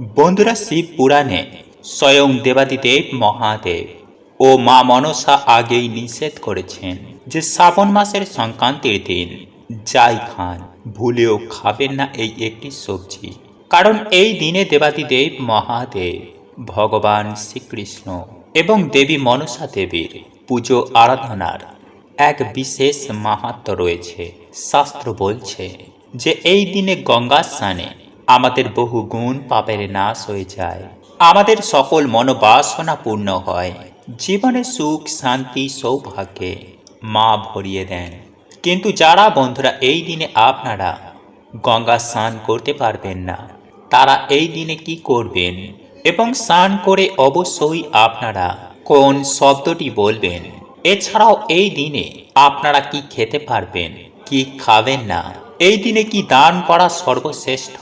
বন্ধুরা শিব পুরাণে স্বয়ং দেবাদিদেব মহাদেব ও মা মনসা আগেই নিষেধ করেছেন যে শ্রাবণ মাসের সংক্রান্তির দিন যাই খান, ভুলেও খাবেন না এই একটি সবজি। কারণ এই দিনে দেবাদিদেব মহাদেব, ভগবান শ্রীকৃষ্ণ এবং দেবী মনসা দেবীর পুজো আরাধনার এক বিশেষ মাহাত্ম রয়েছে। শাস্ত্র বলছে যে এই দিনে গঙ্গা স্নানে আমাদের বহু গুণ পাপের নাশ হয়ে যায়। আমাদের সকল মনোবাসনা পূর্ণ হয়। জীবনে সুখ, শান্তি, সৌভাগ্যে মা ভরিয়ে দেন। কিন্তু যারা বন্ধুরা এই দিনে আপনারা গঙ্গা স্নান করতে পারবেন না, তারা এই দিনে কি করবেন এবং স্নান করে অবশ্যই আপনারা কোন শব্দটি বলবেন? এছাড়াও এই দিনে আপনারা কি খেতে পারবেন, কি খাবেন না? এই দিনে কি দান করা সর্বশ্রেষ্ঠ?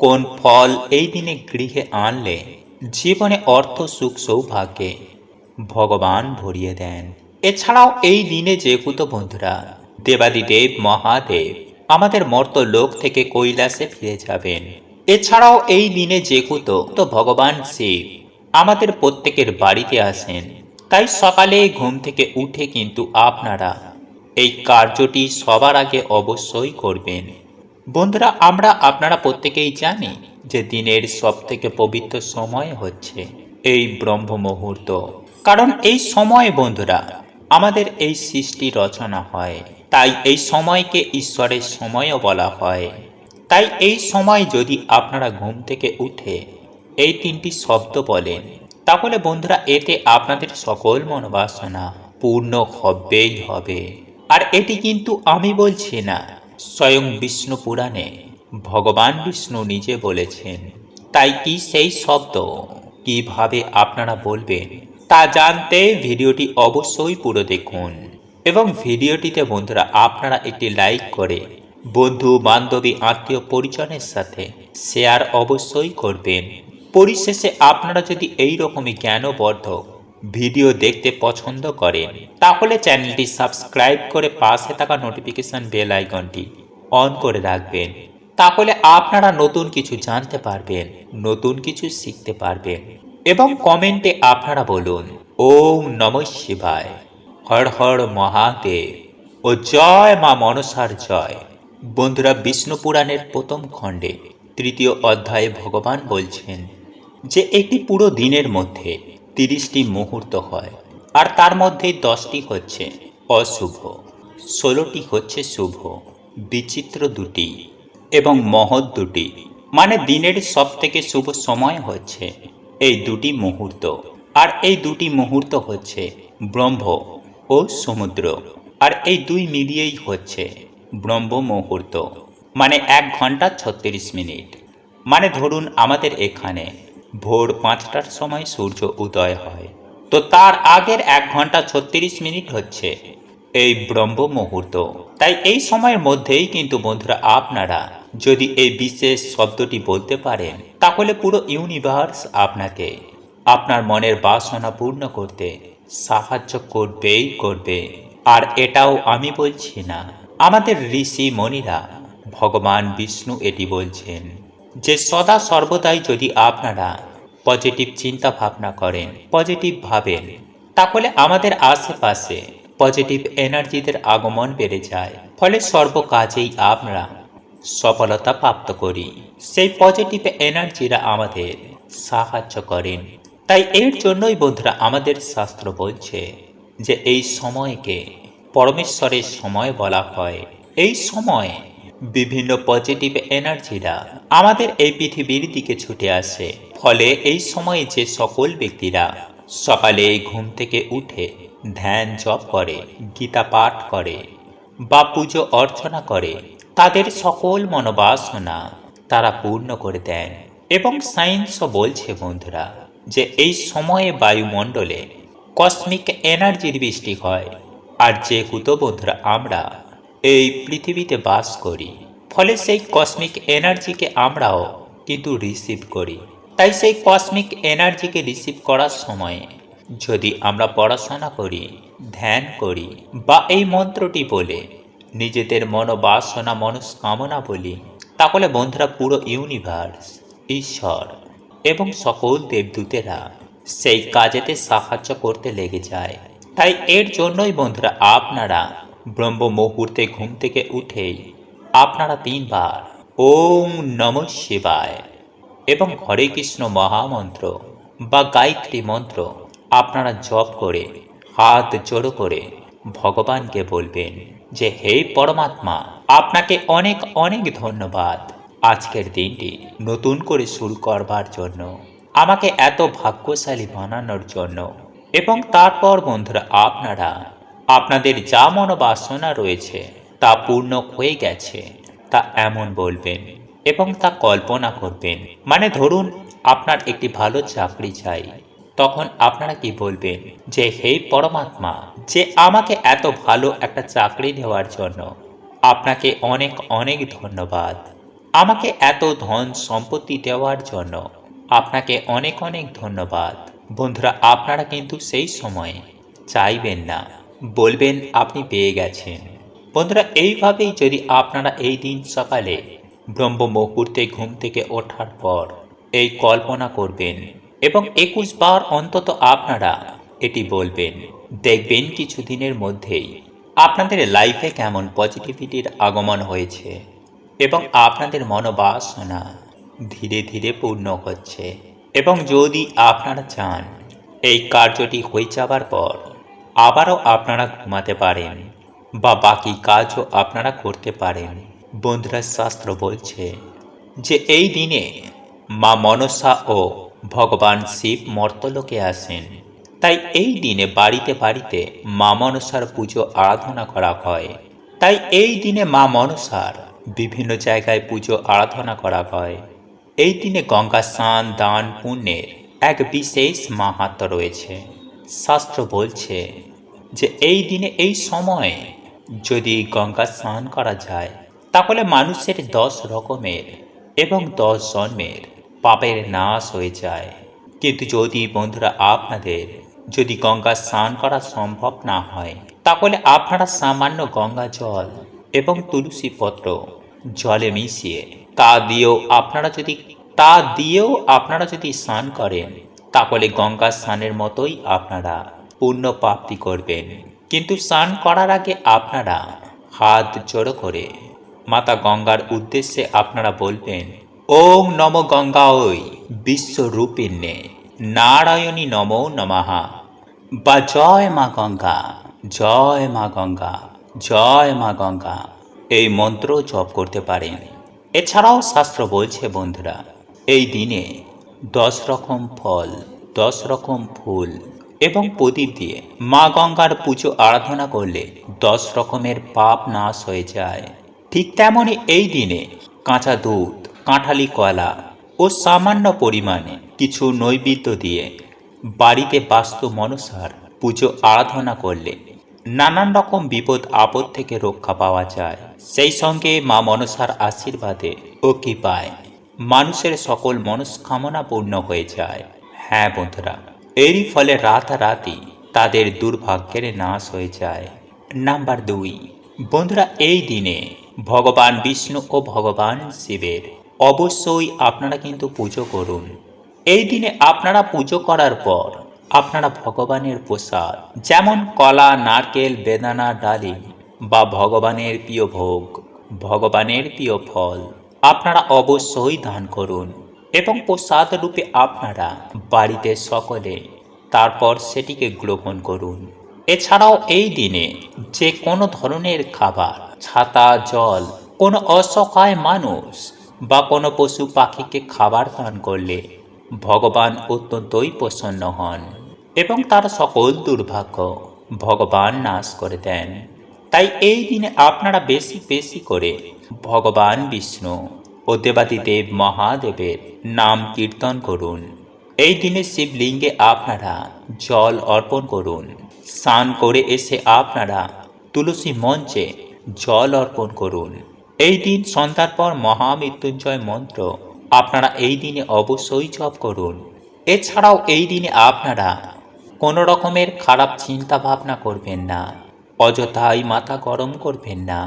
কোন ফল এই দিনে গৃহে আনলে জীবনে অর্থ, সুখ, সৌভাগ্যে ভগবান ভরিয়ে দেন। এছাড়াও এই দিনে যেহেতু বন্ধুরা, দেবাদিদেব, মহাদেব, আমাদের মর্ত লোক থেকে কৈলাসে ফিরে যাবেন। এছাড়াও এই দিনে যেহেতু তো ভগবান শিব, আমাদের প্রত্যেকের বাড়িতে আসেন। তাই সকালে ঘুম থেকে উঠে কিন্তু আপনারা এই কার্যটি সবার আগে অবশ্যই করবেন। বন্ধুরা, আমরা আপনারা প্রত্যেকেই জানি যে দিনের সব থেকে পবিত্র সময় হচ্ছে এই ব্রহ্ম মুহূর্ত কারণ এই সময় বন্ধুরা, আমাদের এই সৃষ্টি রচনা হয়। তাই এই সময়কে ঈশ্বরের সময়ও বলা হয়। তাই এই সময় যদি আপনারা ঘুম থেকে উঠে এই তিনটি শব্দ বলেন, তাহলে বন্ধুরা, এতে আপনাদের সকল মনোবাসনা পূর্ণ হবেই হবে। আর এটি কিন্তু আমি বলছি না স্বয়ং বিষ্ণু পুরাণে ভগবান বিষ্ণু নিজে বলেছেন, তাই কি সেই শব্দ? কীভাবে আপনারা বলবেন? তা জানতে ভিডিওটি অবশ্যই পুরো দেখুন। এবং ভিডিওটিতে বন্ধুরা আপনারা একটি লাইক করে বন্ধু, বান্ধবী, আত্মীয় পরিজনের সাথে শেয়ার অবশ্যই করবেন। পরিশেষে আপনারা যদি এই রকমই জ্ঞানবর্ধক ভিডিও দেখতে পছন্দ করেন তাহলে চ্যানেলটি সাবস্ক্রাইব করে পাশে থাকা নোটিফিকেশন বেল আইকনটি অন করে রাখবেন। তাহলে আপনারা নতুন কিছু জানতে পারবেন, নতুন কিছু শিখতে পারবেন এবং কমেন্টে আপনারা বলুন, ওম নম শিবায়, হর হর মহাদেব ও জয় মা মনসার জয়। বন্ধুরা, বিষ্ণু পুরাণের প্রথম খণ্ডে তৃতীয় অধ্যায়ে ভগবান বলছেন যে, একটি পুরো দিনের মধ্যে তিরিশটি মুহূর্ত হয়, আর তার মধ্যে দশটি হচ্ছে অশুভ, ষোলোটি হচ্ছে শুভ, বিচিত্র দুটি এবং মহৎ দুটি। মানে দিনের সব থেকে শুভ সময় হচ্ছে এই দুটি মুহূর্ত, আর এই দুটি মুহূর্ত হচ্ছে ব্রহ্ম ও সমুদ্র, আর এই দুই মিলিয়েই হচ্ছে ব্রহ্ম মুহূর্ত। মানে এক ঘণ্টা ছত্রিশ মিনিট। মানে ধরুন আমাদের এখানে ভোর পাঁচটার সময় সূর্য উদয় হয়। তো তার আগের এক ঘণ্টা ছত্রিশ মিনিট হচ্ছে এই ব্রহ্ম মুহূর্ত। তাই এই সময়ের মধ্যেই কিন্তু বন্ধুরা আপনারা যদি এই বিশেষ শব্দটি বলতে পারেন, তাহলে পুরো ইউনিভার্স আপনাকে আপনার মনের বাসনা পূর্ণ করতে সাহায্য করবেই করবে। আর এটাও আমি বলছি না, আমাদের ঋষি মণিরা ভগবান বিষ্ণু এটি বলছেন যে সদা সর্বদাই যদি আপনারা পজিটিভ চিন্তা ভাবনা করেন পজিটিভ ভাবেন, তাহলে আমাদের আশেপাশে পজিটিভ এনার্জিদের আগমন বেড়ে যায়। ফলে সর্ব কাজেই আমরা সফলতা প্রাপ্ত করি। সেই পজিটিভ এনার্জিরা আমাদের সাহায্য করেন। তাই এর জন্যই বন্ধুরা আমাদের শাস্ত্র বলছে যে, এই সময়কে পরমেশ্বরের সময় বলা হয়। এই সময় বিভিন্ন পজিটিভ এনার্জিরা আমাদের এই পৃথিবীর দিকে ছুটে আসে। ফলে এই সময়ে যে সকল ব্যক্তিরা সকালে ঘুম থেকে উঠে ধ্যান জপ করে, গীতা পাঠ করে বা পুজো অর্চনা করে, তাদের সকল মনোবাসনা তারা পূর্ণ করে দেন। এবং সায়েন্সও বলছে, বন্ধুরা, যে এই সময়ে বায়ুমণ্ডলে কসমিক এনার্জির বৃষ্টি হয়। আর যে কুতো বন্ধুরা, আমরা এই পৃথিবীতে বাস করি। ফলে সেই কসমিক এনার্জিকে আমরাও কিন্তু রিসিভ করি। তাই সেই কসমিক এনার্জিকে রিসিভ করার সময়ে যদি আমরা পড়াশোনা করি, ধ্যান করি বা এই মন্ত্রটি বলে নিজেদের মনোবাসনা, মনস্কামনা বলি, তাহলে বন্ধুরা পুরো ইউনিভার্স ঈশ্বর এবং সকল দেবদূতেরা সেই কাজেতে সাহায্য করতে লেগে যায়। তাই এর জন্যই বন্ধুরা আপনারা ব্রহ্ম মুহূর্তে ঘুম থেকে উঠেই আপনারা তিনবার ওম নম শিবায় এবং হরে কৃষ্ণ মহামন্ত্র বা গায়ত্রী মন্ত্র আপনারা জপ করে, হাত জোড়ো করে ভগবানকে বলবেন যে, হে পরমাত্মা, আপনাকে অনেক অনেক ধন্যবাদ। আজকের দিনটি নতুন করে শুরু করবার জন্য, আমাকে এত ভাগ্যশালী বানানোর জন্য এবং তারপর বন্ধুরা, আপনারা আপনাদের যা মনোবাসনা রয়েছে তা পূর্ণ হয়ে গেছে, তা এমন বলবেন এবং তা কল্পনা করবেন। মানে ধরুন, আপনার একটি ভালো চাকরি চাই, তখন আপনারা কি বলবেন যে, হে পরমাত্মা, যে আমাকে এত ভালো একটা চাকরি দেওয়ার জন্য আপনাকে অনেক অনেক ধন্যবাদ। আমাকে এত ধন সম্পত্তি দেওয়ার জন্য আপনাকে অনেক অনেক ধন্যবাদ। বন্ধুরা, আপনারা কিন্তু সেই সময়ে চাইবেন না। বলবেন, আপনি পেয়ে গেছেন। বন্ধুরা, এইভাবেই যদি আপনারা এই দিন সকালে ব্রহ্ম মুহূর্তে ঘুম থেকে ওঠার পর এই কল্পনা করবেন এবং একুশ বার অন্তত আপনারা এটি বলবেন, দেখবেন কিছুদিনের মধ্যেই আপনাদের লাইফে কেমন পজিটিভিটির আগমন হয়েছে এবং আপনাদের মনোবাসনা ধীরে ধীরে পূর্ণ হচ্ছে। এবং যদি আপনারা চান এই কার্যটি হয়ে যাবার পর আবারও আপনারা ঘুমাতে পারেন বা বাকি কাজও আপনারা করতে পারেন। বন্ধুরা, শাস্ত্র বলছে যে এই দিনে মা মনসা ও ভগবান শিব মর্তলোকে আসেন। তাই এই দিনে বাড়িতে বাড়িতে মা মনসার পুজো আরাধনা করা হয়। তাই এই দিনে মা মনসার বিভিন্ন জায়গায় পুজো আরাধনা করা হয়। এই দিনে গঙ্গা স্নান, দান, পুণ্যের এক বিশেষ মাহাত্ম রয়েছে। শাস্ত্র বলছে যে এই দিনে, এই সময়ে যদি গঙ্গা স্নান করা যায়, তাহলে মানুষের দশ রকমের এবং দশ জন্মের পাপের নাশ হয়ে যায়। কিন্তু যদি বন্ধুরা, আপনাদের যদি গঙ্গা স্নান করা সম্ভব না হয়, তাহলে আপনারা সামান্য গঙ্গা জল এবং তুলসী পত্র জলে মিশিয়ে তা দিয়েও আপনারা যদি, তা দিয়েও আপনারা যদি স্নান করেন তাহলে গঙ্গা স্নানের মতোই আপনারা পূর্ণ প্রাপ্তি করবেন। কিন্তু স্নান করার আগে আপনারা হাত জড়ো করে মাতা গঙ্গার উদ্দেশ্যে আপনারা বলবেন, ওম নম গঙ্গা ওই বিশ্বরূপিণে নারায়ণী নম নমাহা বা জয় মা গঙ্গা, জয় মা গঙ্গা, জয় মা গঙ্গা। এই মন্ত্র জপ করতে পারেন। এছাড়াও শাস্ত্র বলছে বন্ধুরা, এই দিনে দশ রকম ফল, দশ রকম ফুল এবং প্রদীপ দিয়ে মা গঙ্গার পুজো আরাধনা করলে দশ রকমের পাপ নাশ হয়ে যায়। ঠিক তেমনই এই দিনে কাঁচা দুধ, কাঁঠালি কলা ও সামান্য পরিমাণে কিছু নৈবেদ্য দিয়ে বাড়িতে বাস্তু মনসার পুজো আরাধনা করলে নানান রকম বিপদ, আপদ থেকে রক্ষা পাওয়া যায়। সেই সঙ্গে মা মনসার আশীর্বাদে ও কৃপায় মানুষের সকল মনস্কামনা পূর্ণ হয়ে যায়। হ্যাঁ বন্ধুরা, এরই ফলে রাতারাতি তাদের দুর্ভাগ্যের নাশ হয়ে যায়। নাম্বার দুই, বন্ধুরা, এই দিনে ভগবান বিষ্ণু ও ভগবান শিবের অবশ্যই আপনারা কিন্তু পুজো করুন। এই দিনে আপনারা পুজো করার পর আপনারা ভগবানের প্রসাদ, যেমন কলা, নারকেল, বেদানা, ডালিম বা ভগবানের প্রিয় ভোগ, ভগবানের প্রিয় ফল আপনারা অবশ্যই দান করুন এবং প্রসাদ রূপে আপনারা বাড়িতে সকলে তারপর সেটিকে গ্রহণ করুন। এছাড়াও এই দিনে যে কোনো ধরনের খাবার, ছাতা, জল, কোনো অসহায় মানুষ বা কোনো পশু পাখিকে খাবার দান করলে ভগবান অত্যন্তই প্রসন্ন হন এবং তার সকল দুর্ভাগ্য ভগবান নাশ করে দেন। তাই এই দিনে আপনারা বেশি বেশি করে ভগবান বিষ্ণু ও দেবাদিদেব মহাদেবের নাম কীর্তন করুন। এই দিনে শিবলিঙ্গে আপনারা জল অর্পণ করুন। স্নান করে এসে আপনারা তুলসী মঞ্চে জল অর্পণ করুন। এই দিন সন্ধ্যার পর মহামৃত্যুঞ্জয় মন্ত্র আপনারা এই দিনে অবশ্যই জপ করুন। এছাড়াও এই দিনে আপনারা কোনো রকমের খারাপ চিন্তা ভাবনা করবেন না। অযথাই মাথা গরম করবেন না।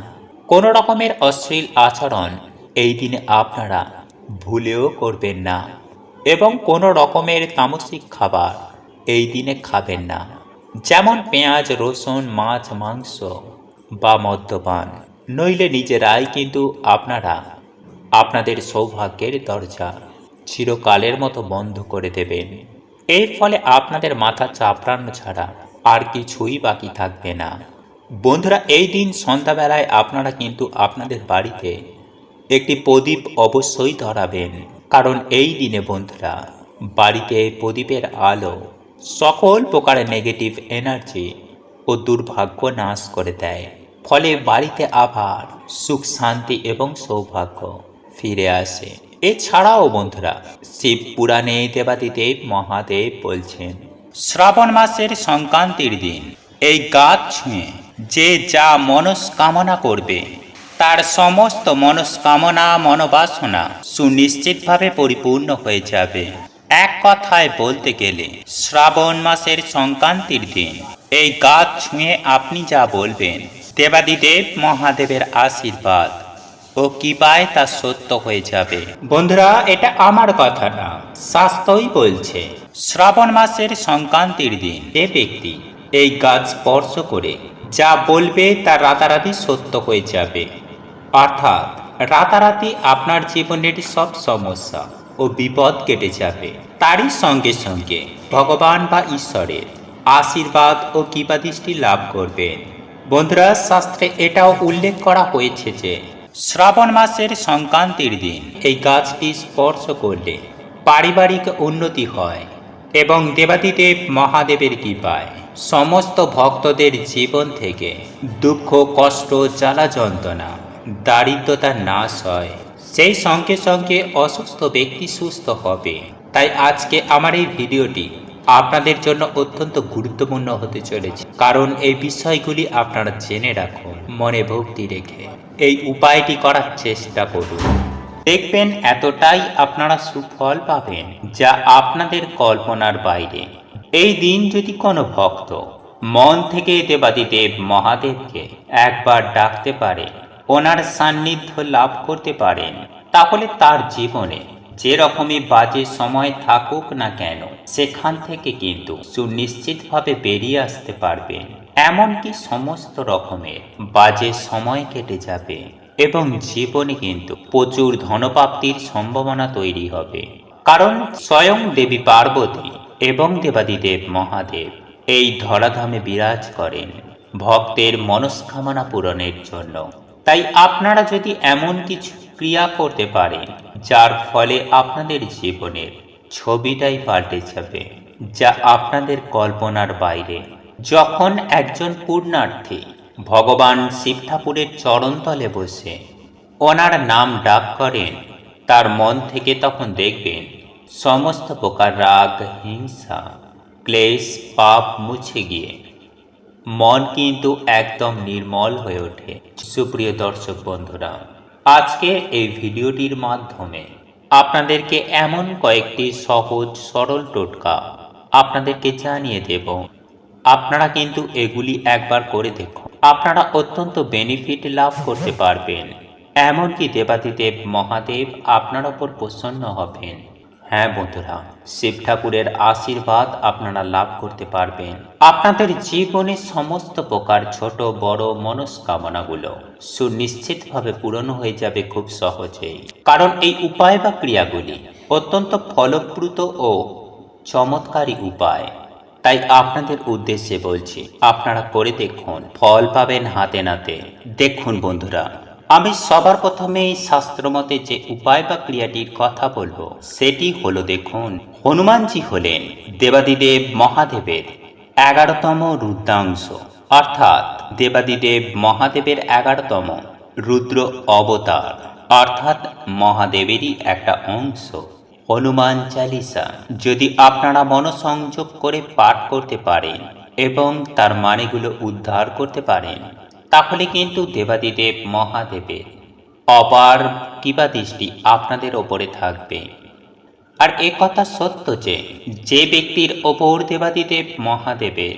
কোনো রকমের অশ্লীল আচরণ এই দিনে আপনারা ভুলেও করবেন না এবং কোনো রকমের তামসিক খাবার এই দিনে খাবেন না। যেমন পেঁয়াজ, রসুন, মাছ, মাংস বা মদ্যপান। নইলে নিজেরাই কিন্তু আপনারা আপনাদের সৌভাগ্যের দরজা চিরকালের মতো বন্ধ করে দেবেন। এর ফলে আপনাদের মাথা চাপড়ানো ছাড়া আর কিছুই বাকি থাকবে না। বন্ধুরা, এই দিন সন্ধ্যাবেলায় আপনারা কিন্তু আপনাদের বাড়িতে একটি প্রদীপ অবশ্যই ধরাবেন। কারণ এই দিনে বন্ধুরা, বাড়িতে প্রদীপের আলো সকল প্রকারের নেগেটিভ এনার্জি ও দুর্ভাগ্য নাশ করে দেয়। ফলে বাড়িতে আবার সুখ, শান্তি এবং সৌভাগ্য ফিরে আসে। এছাড়াও বন্ধুরা, শিব পুরাণে দেবাদিদেব মহাদেব বলছেন, শ্রাবণ মাসের সংক্রান্তির দিন, এই গাছ ছুঁয়ে যে যা মনস্কামনা করবে, তার সমস্ত মনস্কামনা, মনোবাসনা সুনিশ্চিতভাবে পরিপূর্ণ হয়ে যাবে। এক কথায় বলতে গেলে, শ্রাবণ মাসের সংক্রান্তির দিন, এই গাছ ছুঁয়ে আপনি যা বলবেন, দেবাদিদেব মহাদেবের আশীর্বাদ ও কৃপায় তা সত্য হয়ে যাবে। বন্ধুরা, এটা আমার কথা না, শাস্ত্রই বলছে, শ্রাবণ মাসের সংক্রান্তির দিন যে ব্যক্তি এই গাছ স্পর্শ করে যা বলবে তা রাতারাতি সত্য হয়ে যাবে। অর্থাৎ, রাতারাতি আপনার জীবনের সব সমস্যা ও বিপদ কেটে যাবে। তারই সঙ্গে সঙ্গে ভগবান বা ঈশ্বরের আশীর্বাদ ও কৃপাদৃষ্টি লাভ করবেন। বন্ধুরা, শাস্ত্রে এটাও উল্লেখ করা হয়েছে যে, শ্রাবণ মাসের সংক্রান্তির দিন এই গাছটি স্পর্শ করলে পারিবারিক উন্নতি হয় এবং দেবাদিদেব মহাদেবের কৃপায় সমস্ত ভক্তদের জীবন থেকে দুঃখ, কষ্ট, জ্বালা, যন্ত্রণা, দারিদ্রতা নাশ হয়। সেই সঙ্গে সঙ্গে অসুস্থ ব্যক্তি সুস্থ হবে। তাই আজকে আমার এই ভিডিওটি আপনাদের জন্য অত্যন্ত গুরুত্বপূর্ণ হতে চলেছে। কারণ এই বিষয়গুলি আপনারা জেনে রাখুন, মনে ভক্তি রেখে। এই উপায়টি করার চেষ্টা করুন। দেখবেন এতটাই আপনারা সুফল পাবেন যা আপনাদের কল্পনার বাইরে। এই দিন যদি কোনো ভক্ত মন থেকে দেবাদিদেব মহাদেবকে একবার ডাকতে পারে, ওনার সান্নিধ্য লাভ করতে পারেন, তাহলে তার জীবনে যে রকমই বাজে সময় থাকুক না কেন, সেখান থেকে কিন্তু সুনিশ্চিতভাবে বেরিয়ে আসতে পারবেন। এমনকি সমস্ত রকমের বাজে সময় কেটে যাবে এবং জীবনে কিন্তু প্রচুর ধনপ্রাপ্তির সম্ভাবনা তৈরি হবে। কারণ স্বয়ং দেবী পার্বতী এবং দেবাদিদেব মহাদেব এই ধরাধামে বিরাজ করেন ভক্তের মনস্কামনা পূরণের জন্য। তাই আপনারা যদি এমন কিছু ক্রিয়া করতে পারেন, যার ফলে আপনাদের জীবনের ছবিটাই পাল্টে যাবে, যা আপনাদের কল্পনার বাইরে। যখন একজন পূর্ণার্থী ভগবান শিব ঠাকুরের চরণতলে বসে ওনার নাম ডাক করেন, তার মন থেকে তখন দেখবেন সমস্ত প্রকার রাগ, হিংসা, ক্লেশ, পাপ মুছে গিয়ে মন কিন্তু একদম নির্মল হয়ে ওঠে। সুপ্রিয় দর্শক বন্ধুরা, আজকে এই ভিডিওটির মাধ্যমে আপনাদেরকে এমন কয়েকটি সহজ, সরল টোটকা আপনাদেরকে জানিয়ে দেব। আপনারা কিন্তু এগুলি একবার করে দেখুন। আপনারা অত্যন্ত বেনিফিট লাভ করতে পারবেন। এমনকি দেবাদিদেব মহাদেব আপনার ওপর প্রসন্ন হবেন। হ্যাঁ বন্ধুরা, শিব ঠাকুরের আশীর্বাদ আপনারা লাভ করতে পারবেন। আপনাদের জীবনে সমস্ত প্রকার ছোট, বড় মনস্কামনাগুলো সুনিশ্চিতভাবে পূরণ হয়ে যাবে খুব সহজেই। কারণ এই উপায় বা ক্রিয়াগুলি অত্যন্ত ফলপ্রুত ও চমৎকারী উপায়। তাই আপনাদের উদ্দেশ্যে বলছি, আপনারা করে দেখুন, ফল পাবেন হাতে নাতে। দেখুন বন্ধুরা আমি সবার প্রথমে শাস্ত্রমতে যে উপায় বা ক্রিয়াটির কথা বলব, সেটি হলো দেখুন, হনুমানজি হলেন দেবাদিদেব মহাদেবের এগারোতম রুদ্রাংশ। অর্থাৎ দেবাদিদেব মহাদেবের এগারোতম রুদ্র অবতার, অর্থাৎ মহাদেবেরই একটা অংশ। হনুমান চালিসা, যদি আপনারা মনোসংযোগ করে পাঠ করতে পারেন এবং তার মানেগুলো উদ্ধার করতে পারেন তাহলে কিন্তু দেবাদিদেব মহাদেবের অপার কিবা দৃষ্টি আপনাদের ওপরে থাকবে। আর এ কথা সত্য যে যে ব্যক্তির ওপর দেবাদিদেব মহাদেবের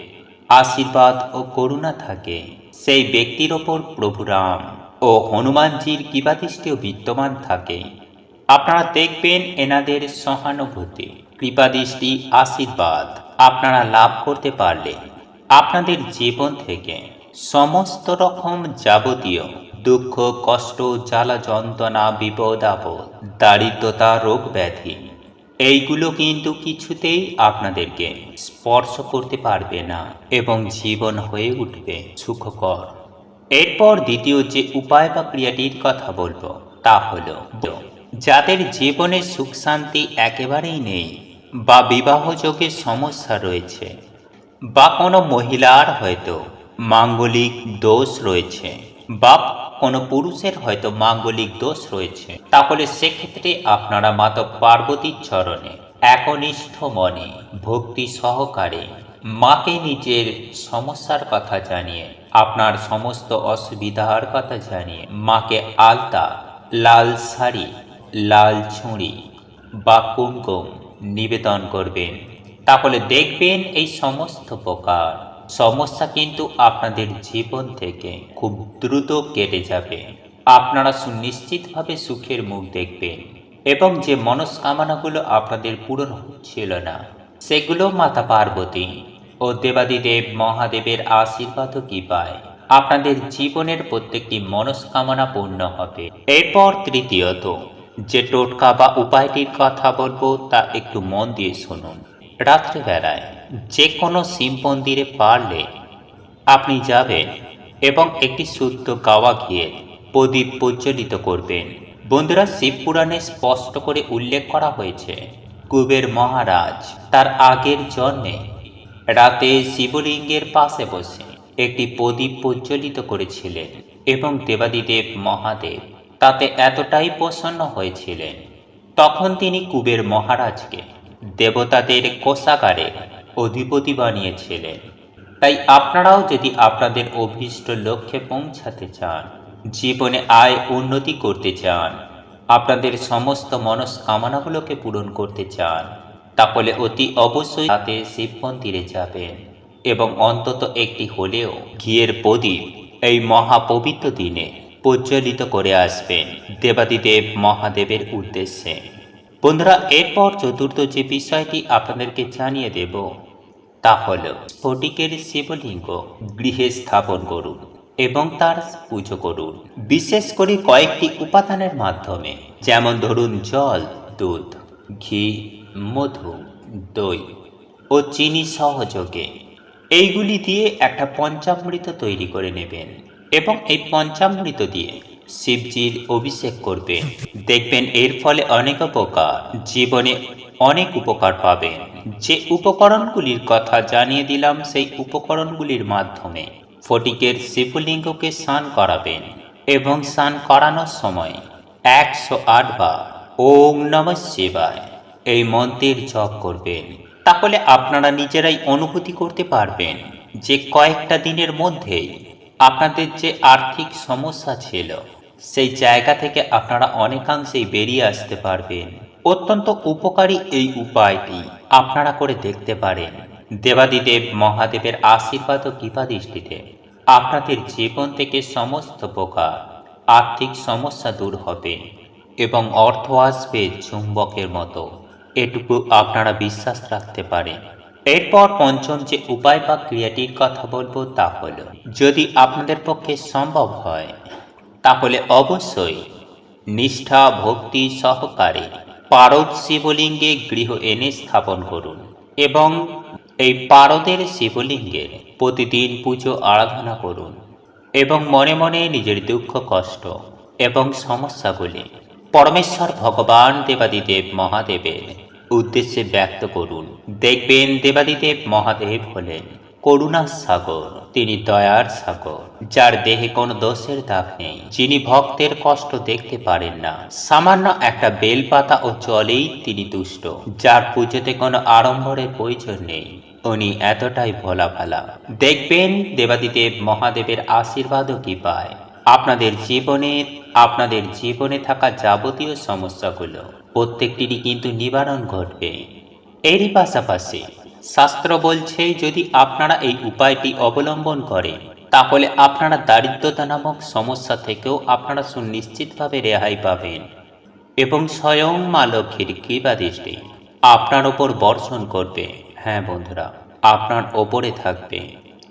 আশীর্বাদ ও করুণা থাকে, সেই ব্যক্তির ওপর প্রভু রাম ও হনুমানজির কিবাদৃষ্টিও বিদ্যমান থাকে। আপনারা দেখবেন এনাদের সহানুভূতি কৃপাদৃষ্টি আশীর্বাদ আপনারা লাভ করতে পারলে আপনাদের জীবন থেকে সমস্ত রকম যাবতীয় দুঃখ, কষ্ট, জ্বালা, যন্ত্রণা, বিপদ, আপদ, দারিদ্রতা, রোগ ব্যাধি, এইগুলো কিন্তু কিছুতেই আপনাদেরকে স্পর্শ করতে পারবে না এবং জীবন হয়ে উঠবে সুখকর। এরপর দ্বিতীয় যে উপায় বা ক্রিয়াটির কথা বলব, তা হলো যাদের জীবনে সুখ শান্তি একেবারেই নেই বা বিবাহযোগে সমস্যা রয়েছে বা কোনো মহিলার হয়তো মাঙ্গলিক দোষ রয়েছে। বা কোনো পুরুষের হয়তো মাঙ্গলিক দোষ রয়েছে। তাহলে সেক্ষেত্রে আপনারা মাতা পার্বতীর চরণে একনিষ্ঠ মনে ভক্তি সহকারে মাকে নিজের সমস্যার কথা জানিয়ে, আপনার সমস্ত অসুবিধার কথা জানিয়ে, মাকে আলতা, লাল শাড়ি, লাল ছুঁড়ি বা কুমকুম নিবেদন করবেন। তাহলে দেখবেন এই সমস্ত প্রকার সমস্যা কিন্তু আপনাদের জীবন থেকে খুব দ্রুত কেটে যাবে। আপনারা সুনিশ্চিতভাবে সুখের মুখ দেখবেন এবং যে মনস্কামনাগুলো আপনাদের পূরণ হচ্ছিল না, সেগুলো মাতা পার্বতী ও দেবাদিদেব মহাদেবের আশীর্বাদ কি পায়? আপনাদের জীবনের প্রত্যেকটি মনস্কামনা পূর্ণ হবে। এরপর তৃতীয়ত, যে টোটকা বা উপায়টির কথা বলব তা একটু মন দিয়ে শুনুন। রাত্রিবেলায় যে কোনো শিব মন্দিরে পারলে আপনি যাবেন এবং একটি শুদ্ধ গাওয়া ঘিয়ে প্রদীপ প্রজ্বলিত করবেন। বন্ধুরা, শিব পুরাণে স্পষ্ট করে উল্লেখ করা হয়েছে, কুবের মহারাজ তার আগের জন্মে রাতে শিবলিঙ্গের পাশে বসে একটি প্রদীপ প্রজ্বলিত করেছিলেন এবং দেবাদিদেব মহাদেব তাতে এতটাই প্রসন্ন হয়েছিলেন। তখন তিনি কুবের মহারাজকে দেবতাদের কোষাগারে অধিপতি বানিয়েছিলেন। তাই আপনারাও যদি আপনাদের অভীষ্ট লক্ষ্যে পৌঁছাতে চান, জীবনে আয় উন্নতি করতে চান, আপনাদের সমস্ত মনস্কামনাগুলোকে পূরণ করতে চান, তাহলে অতি অবশ্যই রাতে শিব মন্দিরে যাবেন এবং অন্তত একটি হলেও ঘিয়ের প্রদীপ এই মহাপবিত্র দিনে প্রজ্বলিত করে আসবেন দেবাদিদেব মহাদেবের উদ্দেশ্যে। বন্ধুরা, এরপর চতুর্থ যে বিষয়টি আপনাদেরকে জানিয়ে দেব, তা হল স্ফটিকের শিবলিঙ্গ গৃহে স্থাপন করুন এবং তার পুজো করুন। বিশেষ করে কয়েকটি উপাদানের মাধ্যমে, যেমন ধরুন জল, দুধ, ঘি, মধু, দই ও চিনি সহযোগে। এইগুলি দিয়ে একটা পঞ্চামৃত তৈরি করে নেবেন এবং এই পঞ্চামৃত দিয়ে শিবজির অভিষেক করবেন দেখবেন এর ফলে অনেক উপকার, জীবনে অনেক উপকার পাবেন। যে উপকরণগুলির কথা জানিয়ে দিলাম, সেই উপকরণগুলির মাধ্যমে ফটিকের শিবলিঙ্গকে স্নান করাবেন এবং স্নান করানোর সময় একশো আট বার ওম নম শিবায় এই মন্ত্রের জপ করবেন। তাহলে আপনারা নিজেরাই অনুভূতি করতে পারবেন যে কয়েকটা দিনের মধ্যেই আপনাদের যে আর্থিক সমস্যা ছিল সেই জায়গা থেকে আপনারা অনেকাংশেই বেরিয়ে আসতে পারবেন। অত্যন্ত উপকারী এই উপায়টি আপনারা করে দেখতে পারেন। দেবাদিদেব মহাদেবের আশীর্বাদ ও কৃপা দৃষ্টিতে আপনাদের জীবন থেকে সমস্ত প্রকার আর্থিক সমস্যা দূর হবে এবং অর্থ আসবে চুম্বকের মতো। এটুকু আপনারা বিশ্বাস রাখতে পারেন। এরপর পঞ্চম যে উপায় বা ক্রিয়াটির কথা বলব তা হল, যদি আপনাদের পক্ষে সম্ভব হয় তাহলে অবশ্যই নিষ্ঠা, ভক্তি সহকারে পারদ শিবলিঙ্গে গৃহ এনে স্থাপন করুন এবং এই পারদের শিবলিঙ্গের প্রতিদিন পুজো আরাধনা করুন এবং মনে মনে নিজের দুঃখ, কষ্ট এবং সমস্যাগুলি পরমেশ্বর ভগবান দেবাদিদেব মহাদেবের উদ্দেশ্যে ব্যক্ত করুন। দেখবেন দেবাদিদেব মহাদেব হলেন করুণার সাগর, তিনি দয়ার সাগর, যার দেহে কোনো দোষের দাগ নেই, যিনি ভক্তের কষ্ট দেখতে পারেন না। সামান্য একটা বেলপাতা ও জলেই তিনি দুষ্ট, যার পুজোতে কোনো আড়ম্বরের প্রয়োজন নেই। উনি এতটাই ভোলা ভালা। দেখবেন দেবাদিদেব মহাদেবের আশীর্বাদও কি পায়। আপনাদের জীবনে আপনাদের জীবনে থাকা যাবতীয় সমস্যাগুলো প্রত্যেকটিরই কিন্তু নিবারণ ঘটবে। এরই পাশাপাশি শাস্ত্র বলছে, যদি আপনারা এই উপায়টি অবলম্বন করেন, তাহলে আপনারা দারিদ্রতা নামক সমস্যা থেকেও আপনারা সুনিশ্চিতভাবে রেহাই পাবেন এবং স্বয়ং মা লক্ষ্মীর কৃপা দৃষ্টি আপনার ওপর বর্ষণ করবে। হ্যাঁ বন্ধুরা, আপনার ওপরে থাকবে।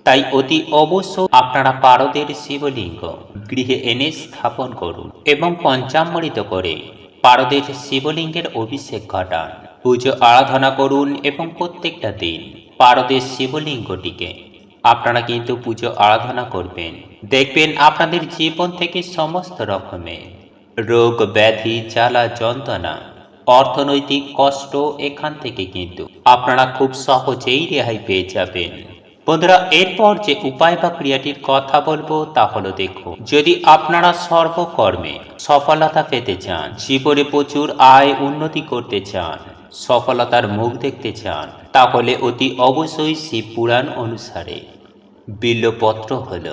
তাই অতি অবশ্য আপনারা পারদের শিবলিঙ্গ গৃহে এনে স্থাপন করুন এবং পঞ্চামৃত করে পারদের শিবলিঙ্গের অভিষেক ঘটান। পুজো আরাধনা করুন এবং প্রত্যেকটা দিন পারদের শিবলিঙ্গটিকে। আপনারা কিন্তু পুজো আরাধনা করবেন। দেখবেন আপনাদের জীবন থেকে সমস্ত রকমের রোগ ব্যাধি, জ্বালা, যন্ত্রণা, অর্থনৈতিক কষ্ট এখান থেকে কিন্তু আপনারা খুব সহজেই রেহাই পেয়ে যাবেন। বন্ধুরা, এরপর যে উপায় বা ক্রিয়াটির কথা বলব তা হলো দেখো, যদি আপনারা সর্বকর্মে সফলতা পেতে চান, জীবনে প্রচুর আয় উন্নতি করতে চান সফলতার মুখ দেখতে চান, তাহলে অতি অবশ্যই শিব পুরাণ অনুসারে বিল্লপত্র হল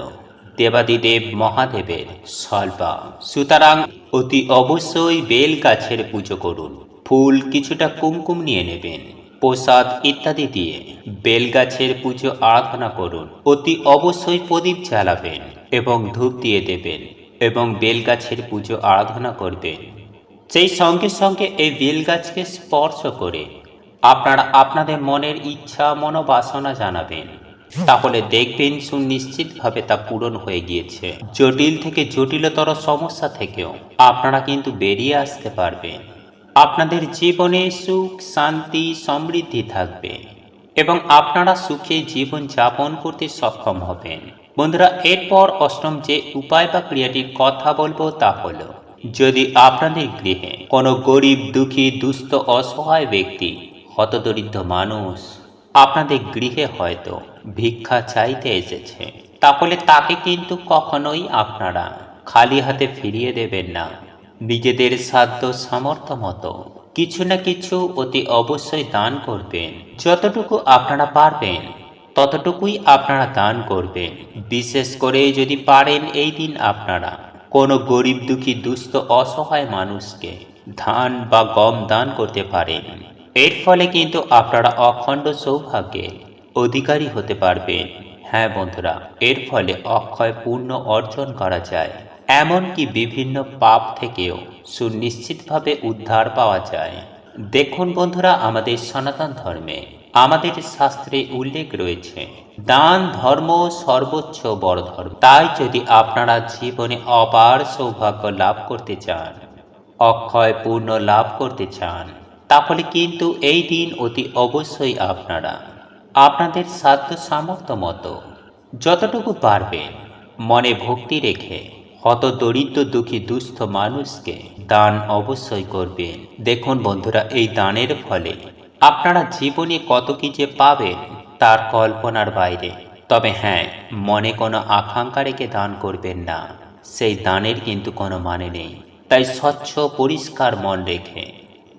দেবাদিদেব মহাদেবের সল্পা সুতরাং অতি অবশ্যই বেল গাছের পুজো করুন, ফুল কিছুটা কুমকুম নিয়ে নেবেন, প্রসাদ ইত্যাদি দিয়ে বেল গাছের পুজো আরাধনা করুন, অতি অবশ্যই প্রদীপ জ্বালাবেন এবং ধূপ দিয়ে দেবেন এবং বেল গাছের পুজো আরাধনা করবেন। সেই সঙ্গে সঙ্গে এই বেল গাছকে স্পর্শ করে আপনারা আপনাদের মনের ইচ্ছা, মনোবাসনা জানাবেন। তাহলে দেখবেন সুনিশ্চিতভাবে তা পূরণ হয়ে গিয়েছে। জটিল থেকে জটিলতর সমস্যা থেকেও আপনারা কিন্তু বেরিয়ে আসতে পারবেন। আপনাদের জীবনে সুখ, শান্তি, সমৃদ্ধি থাকবে এবং আপনারা সুখে জীবন যাপন করতে সক্ষম হবেন। বন্ধুরা, এরপর অষ্টম যে উপায় বা ক্রিয়াটির কথা বলব তা হলো যদি আপনাদের গৃহে কোনো গরিব, দুঃখী, দুস্থ, অসহায় ব্যক্তি, হতদরিদ্র মানুষ আপনাদের গৃহে হয়তো ভিক্ষা চাইতে এসেছে, তাহলে তাকে কিন্তু কখনোই আপনারা খালি হাতে ফিরিয়ে দেবেন না। নিজেদের সাধ্য সামর্থ্য মতো কিছু না কিছু অতি অবশ্যই দান করবেন। যতটুকু আপনারা পারবেন, ততটুকুই আপনারা দান করবেন। বিশেষ করে যদি পারেন এই দিন আপনারা। কোনো গরিব দুঃখী দুস্থ অসহায় মানুষকে ধান বা গম দান করতে পারেন। এর ফলে কিন্তু আপনারা অখণ্ড সৌভাগ্যের অধিকারী হতে পারবেন। হ্যাঁ বন্ধুরা, এর ফলে অক্ষয় পূর্ণ অর্জন করা যায়। এমনকি বিভিন্ন পাপ থেকেও সুনিশ্চিতভাবে উদ্ধার পাওয়া যায়। দেখুন বন্ধুরা, আমাদের সনাতন ধর্মে আমাদের শাস্ত্রে উল্লেখ রয়েছে, দান ধর্ম সর্বোচ্চ বড় ধর্ম। তাই যদি আপনারা জীবনে অপার সৌভাগ্য লাভ করতে চান, অক্ষয় পূর্ণ লাভ করতে চান, তাহলে কিন্তু এই দিন অতি অবশ্যই আপনারা আপনাদের সাধ্য সামর্থ্য মতো যতটুকু পারবেন মনে ভক্তি রেখে হত দরিদ্র দুঃখী দুস্থ মানুষকে দান অবশ্যই করবেন। দেখুন বন্ধুরা, এই দানের ফলে আপনারা জীবনে কত কি যে পাবেন, তার কল্পনার বাইরে। তবে হ্যাঁ মনে কোনো আকাঙ্ক্ষা রেখে দান করবেন না। সেই দানের কিন্তু কোনো মানে নেই। তাই স্বচ্ছ, পরিষ্কার মন রেখে।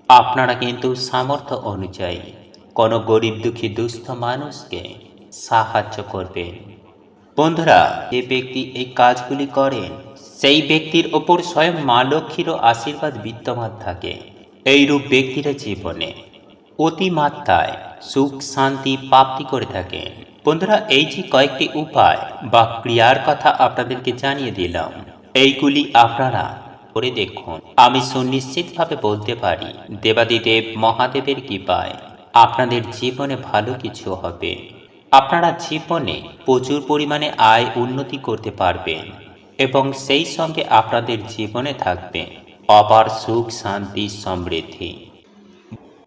আপনারা কিন্তু সামর্থ্য অনুযায়ী কোনো গরিব দুঃখী দুস্থ মানুষকে সাহায্য করবেন। বন্ধুরা, যে ব্যক্তি এই কাজগুলি করেন, সেই ব্যক্তির ওপর স্বয়ং মা লক্ষ্মীরও আশীর্বাদ বিদ্যমান থাকে। এইরূপ ব্যক্তিরা জীবনে অতিমাত্রায় সুখ, শান্তি, প্রাপ্তি করে থাকেন। বন্ধুরা, এই যে কয়েকটি উপায় বা ক্রিয়ার কথা আপনাদেরকে জানিয়ে দিলাম, এইগুলি আপনারা করে দেখুন। আমি সুনিশ্চিতভাবে বলতে পারি, দেবাদিদেব মহাদেবের কৃপায় আপনাদের জীবনে ভালো কিছু হবে। আপনারা জীবনে প্রচুর পরিমাণে আয় উন্নতি করতে পারবেন এবং সেই সঙ্গে আপনাদের জীবনে থাকবে অপার সুখ, শান্তি, সমৃদ্ধি।